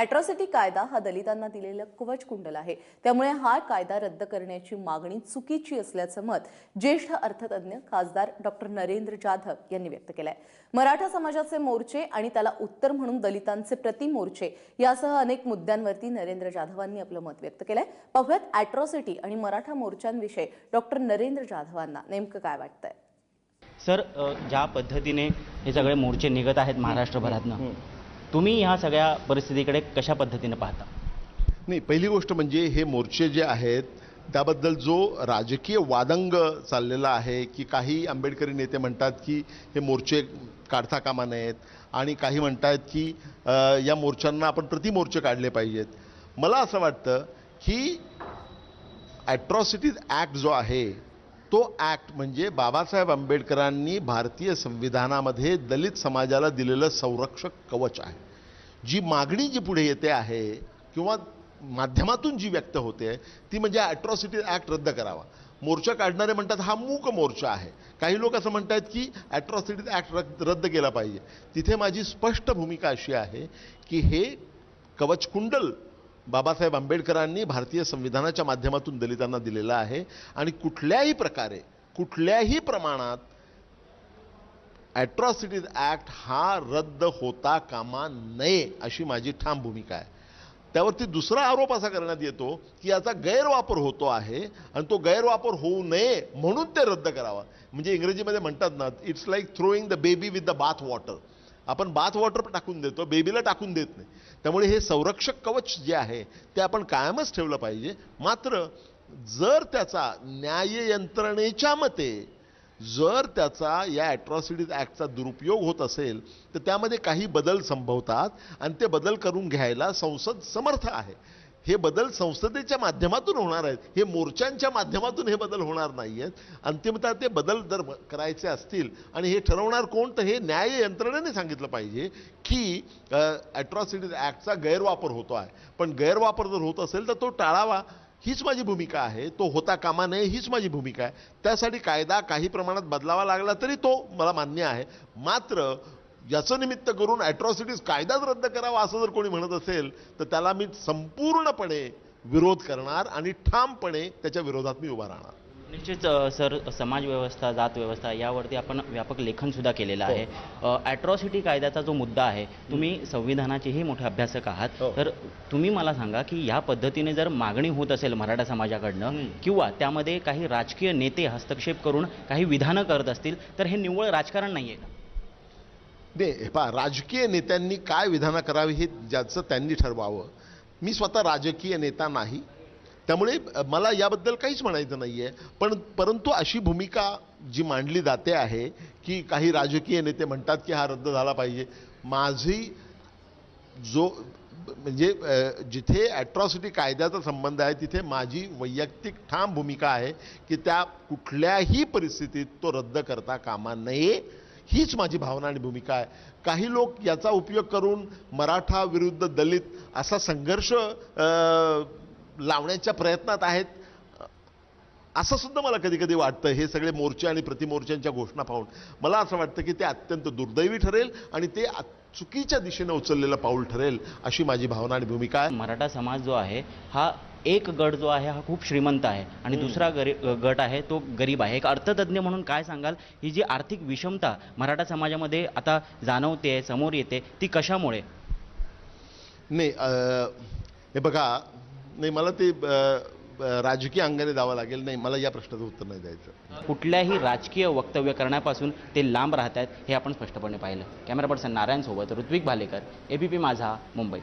Atrocity कायदा हा दलितांना दिलेलं कवच कुंडल आहे. त्यामुळे हा कायदा रद्द करण्याची मागणी चुकीची असल्याचं मत ज्येष्ठ अर्थतज्ञ खासदार डॉक्टर नरेंद्र जाधव यांनी व्यक्त केलंय. मराठा समाजाचे मोर्चे आणि त्याला उत्तर म्हणून दलितांचे प्रतिमोर्चे यासह अनेक मुद्द्यांवरती नरेंद्र जाधवांनी आपलं मत व्यक्त केलंय. पाहुयात अॅट्रॉसिटी आणि मराठा मोर्चांविषयी डॉक्टर नरेंद्र जाधवांना नेमकं काय वाटतंय? सर अ, ज्या पद्धतीने हे सगळे मोर्चे निघत आहेत महाराष्ट्रभरातनं तुम्ही ह्या सगळ्या परिस्थितीकडे कशा पद्धतीने पाहता? नाही पहिली गोष्ट म्हणजे हे मोर्चे जे आहेत त्याबद्दल जो राजकीय वादंग चाललेला आहे की काही आंबेडकरी नेते म्हणतात की हे मोर्चे काढता कामा नयेत आणि काही म्हणतात की या मोर्चांना आपण प्रतिमोर्चे काढले पाहिजेत. मला असं वाटतं की ॲट्रॉसिटीज ॲक्ट जो आहे तो ॲक्ट म्हणजे बाबासाहेब आंबेडकरांनी भारतीय संविधानामध्ये दलित समाजाला दिलेलं संरक्षक कवच आहे. जी मागणी जी पुढे येते आहे किंवा माध्यमातून जी व्यक्त होते ती म्हणजे ॲट्रॉसिटी ॲक्ट रद्द करावा. मोर्चा काढणारे म्हणतात हा मूक मोर्चा आहे. काही लोक असं म्हणतात की ॲट्रॉसिटी ॲक्ट रद्द रद्द केला पाहिजे. तिथे माझी स्पष्ट भूमिका अशी आहे की हे कवच कुंडल बाबासाहेब आंबेडकरांनी भारतीय संविधानाच्या माध्यमातून दलितांना दिलेला आहे आणि कुठल्याही प्रकारे कुठल्याही प्रमाणात ॲट्रॉसिटीज ॲक्ट हा रद्द होता कामा नये अशी माझी ठाम भूमिका आहे. त्यावरती दुसरा आरोप असा करण्यात येतो की याचा गैरवापर होतो आहे आणि तो गैरवापर होऊ नये म्हणून ते रद्द करावा. म्हणजे इंग्रजीमध्ये म्हणतात ना it's like throwing the baby with the bath water आपण बाथ वॉटर टाकून देतो बेबीला टाकून देत नाही. त्यामुळे हे संरक्षक कवच जे आहे ते आपण कायमच ठेवलं पाहिजे. मात्र जर त्याचा न्याय यंत्रणेच्या मते जर त्याचा या ॲट्रॉसिटीज ॲक्टचा दुरुपयोग होत असेल तर त्यामध्ये काही बदल संभवतात. आणि ते बदल करून घ्यायला संसद समर्थ आहे. हे बदल संसदेच्या माध्यमातून होणार आहेत. हे मोर्चांच्या माध्यमातून हे बदल होणार नाही आहेत अंतिमतः ते बदल जर करायचे असतील आणि हे ठरवणार कोण तर हे न्याय यंत्रणेने सांगितलं पाहिजे की ॲट्रॉसिटीज ॲक्टचा गैरवापर होतो आहे. पण गैरवापर जर होत असेल तर तो टाळावा. हीच माझी भूमिका आहे. तो होता कामा नये हीच माझी भूमिका आहे. त्यासाठी कायदा काही प्रमाणात बदलावा लागला तरी तो मला मान्य आहे. मात्र याचं निमित्त करून ॲट्रॉसिटीज कायदाच रद्द करावा असं जर कोणी म्हणत असेल तर त्याला मी संपूर्णपणे विरोध करणार आणि ठामपणे त्याच्या विरोधात मी उभा राहणार. निश्चित सर समाज व्यवस्था जात व्यवस्था यावरती आपण व्यापक लेखन सुद्धा केलेलं आहे. ॲट्रॉसिटी कायद्याचा जो मुद्दा आहे तुम्ही संविधानाचेही मोठे अभ्यासक आहात. हो. तर तुम्ही मला सांगा की या पद्धतीने जर मागणी होत असेल मराठा समाजाकडनं किंवा त्यामध्ये काही राजकीय नेते हस्तक्षेप करून काही विधानं करत असतील तर हे निव्वळ राजकारण नाही आहे नाही हे पहा राजकीय नेत्यांनी काय विधानं करावी हे ज्याचं त्यांनी ठरवावं. मी स्वतः राजकीय नेता नाही. त्यामुळे मला याबद्दल काहीच म्हणायचं नाही आहे पण परंतु अशी भूमिका जी मांडली जाते आहे की काही राजकीय नेते म्हणतात की हा रद्द झाला पाहिजे. माझी जो म्हणजे जिथे ॲट्रॉसिटी कायद्याचा संबंध आहे तिथे माझी वैयक्तिक ठाम भूमिका आहे की त्या कुठल्याही परिस्थितीत तो रद्द करता कामा नये. हीच माझी भावना आणि भूमिका आहे. काही लोक याचा उपयोग करून मराठा विरुद्ध दलित असा संघर्ष लावण्याच्या प्रयत्नात आहेत. असं सुद्धा मला कधी कधी वाटतं. हे सगळे मोर्चे आणि प्रतिमोर्चांच्या घोषणा पाहून. मला असं वाटतं की ते अत्यंत दुर्दैवी ठरेल आणि ते चुकीच्या दिशेनं उचललेलं पाऊल ठरेल अशी माझी भावना आणि भूमिका आहे. मराठा समाज जो आहे हा एक गट जो आहे हा खूप श्रीमंत आहे. आणि दुसरा गरी गट आहे तो गरीब आहे. एक अर्थतज्ञ म्हणून काय सांगाल? ही जी आर्थिक विषमता मराठा समाजामध्ये आता जाणवते समोर येते ती कशामुळे? नाही हे बघा नाही मला ते राजकीय अंगाने द्यावं लागेल. नाही मला या प्रश्नाचं उत्तर नाही द्यायचं. कुठल्याही राजकीय वक्तव्य करण्यापासून ते लांब राहत आहेत हे आपण स्पष्टपणे पाहिलं. कॅमेरा पर्सन नारायण सोबत ऋत्विक भालेकर एबीपी माझा मुंबई.